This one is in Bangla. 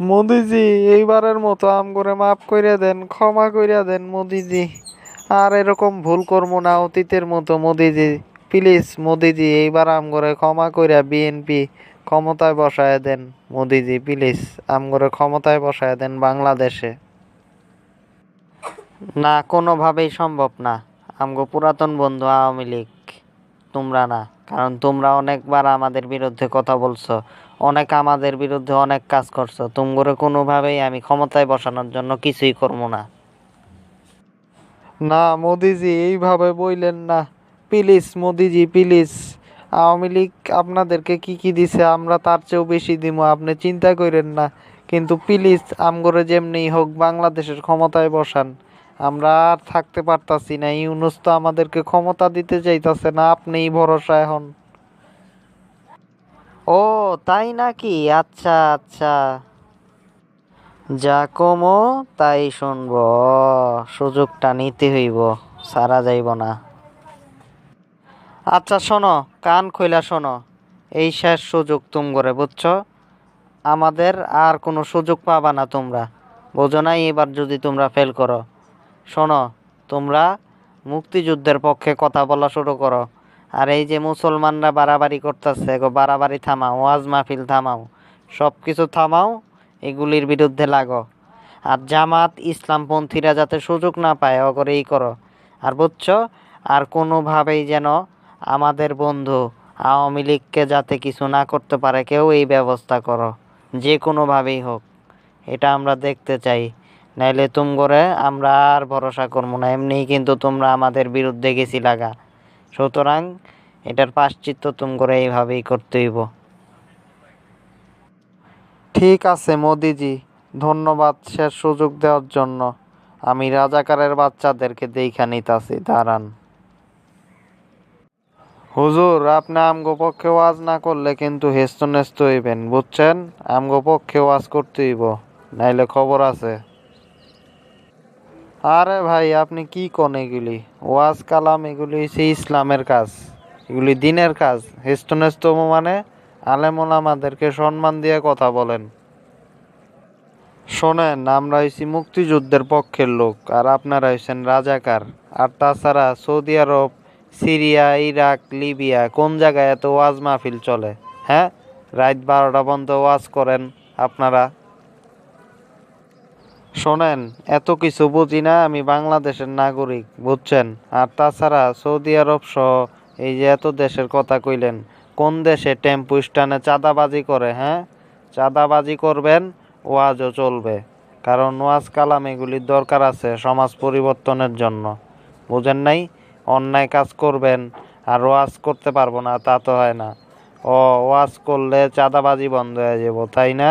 মোদিজি, এইবারের মতো আম করে মাফ করিয়া দেন, ক্ষমা কইরা দেন মোদিজি। আর এরকম ভুল করব না, অতীতের মতো মোদিজি। প্লিজ মোদিজি, এইবার আম করে ক্ষমা করিয়া বিএনপি ক্ষমতায় বসায় দেন। মোদিজি, প্লিজ আম করে ক্ষমতায় বসায় দেন বাংলাদেশে। না, কোনোভাবেই সম্ভব না। আমগো পুরাতন বন্ধু আওয়ামী লীগ। তোমরা না। কারণ তোমরা অনেকবার আমাদের বিরুদ্ধে কথা বলছো। অনেক আমাদের বিরুদ্ধে অনেক কাজ করছ। তোমরা কোনোভাবেই আমি ক্ষমতায় বসানোর জন্য কিছুই করব না। না, মোদিজি, এইভাবে বইলেন না। Please, Modiji, please. Awami League আপনাদেরকে কি কি দিছে আমরা তার চেয়েও বেশি দিব আপনি চিন্তা করেন না। কিন্তু প্লিজ, আমগরে যেমনি হোক, বাংলাদেশের ক্ষমতায় বসান। আমরা আর থাকতে পারতাছি না। ইউনুস তো আমাদেরকে ক্ষমতা দিতে চাইতাছে না, আপনিই ভরসা এখন। ও, তাই নাকি? আচ্ছা আচ্ছা। যা কমো তাই শুনব। সুযোগটা নিতে হইব, সারা যাইব না। আচ্ছা শোনো, কান খইলা শোনো। এই শেষ সুযোগ তুম করে, বুঝছ? আমাদের আর কোনো সুযোগ পাবা না তোমরা। বোঝো নাই এবার যদি তোমরা ফেল করো। শোনো, তোমরা মুক্তিযুদ্ধের পক্ষে কথা বলা শুরু করো। আর এই যে মুসলমানরা বাড়াবাড়ি করতেছে, গো, বাড়াবাড়ি থামাও, ওয়াজ মাহফিল থামাও সব কিছু থামাও, এগুলির বিরুদ্ধে লাগো। আর জামাত ইসলামপন্থীরা যাতে সুযোগ না পায়, অগরে এই করো। আর বুঝছ, আর কোনোভাবেই যেন আমাদের বন্ধু আওয়ামী লীগকে যাতে কিছু না করতে পারে, কেউ এই ব্যবস্থা করো, যে কোনোভাবেই হোক। এটা আমরা দেখতে চাই। নাইলে তুম করে আমরা আর ভরসা করব না। এমনিই কিন্তু তোমরা আমাদের বিরুদ্ধে গেছি লাগা সুতরাং এটার পাশ্চিত্য তুম করে এইভাবেই করতে হইব। ঠিক আছে মোদিজি, ধন্যবাদ শেষ সুযোগ দেওয়ার জন্য। আমি রাজাকারের বাচ্চাদেরকে দেখা নিতাছি, দাঁড়ান। হুজুর, আপনি আমগো পক্ষে ওয়াজ না করলে কিন্তু হেস্ত নেস্ত হইবেন, বুঝছেন? আমগো পক্ষে ওয়াজ করতে হইব, নাইলে খবর আছে। আরে ভাই, আপনি কি কোন এগুলি? ওয়াজ, কালাম, এগুলি হচ্ছে ইসলামের কাজ। এগুলি দিনের কাজ। হেস্ত নেস্ত মানে আলেমন আমাদেরকে সম্মান দিয়ে কথা বলেন। শোনেন, আমরা হইছি মুক্তিযুদ্ধের পক্ষের লোক, আর আপনারা হয়েছেন রাজাকার। আর তাছাড়া Saudi Arab, Syria, Iraq, Libya, কোন জায়গায় এত ওয়াজ মাহফিল চলে? হ্যাঁ? রাত বারোটা পর্যন্ত ওয়াজ করেন আপনারা। শোনেন, এত কিছু বুঝি না আমি বাংলাদেশের নাগরিক, বুঝছেন? আর তাছাড়া সৌদি আরব সহ এই যে এত দেশের কথা কইলেন, কোন দেশে টেম্পু স্ট্যান্ডে চাঁদাবাজি করে হ্যাঁ? চাঁদাবাজি করবেন, ওয়াজও চলবে। কারণ ওয়াজ কালাম এগুলির দরকার আছে সমাজ পরিবর্তনের জন্য। বুঝেন নাই? অন্যায় কাজ করবেন, আর ওয়াজ করতে পারব না, তা তো হয় না। ও, ওয়াজ করলে চাঁদাবাজি বন্ধ হয়ে যাব, তাই না?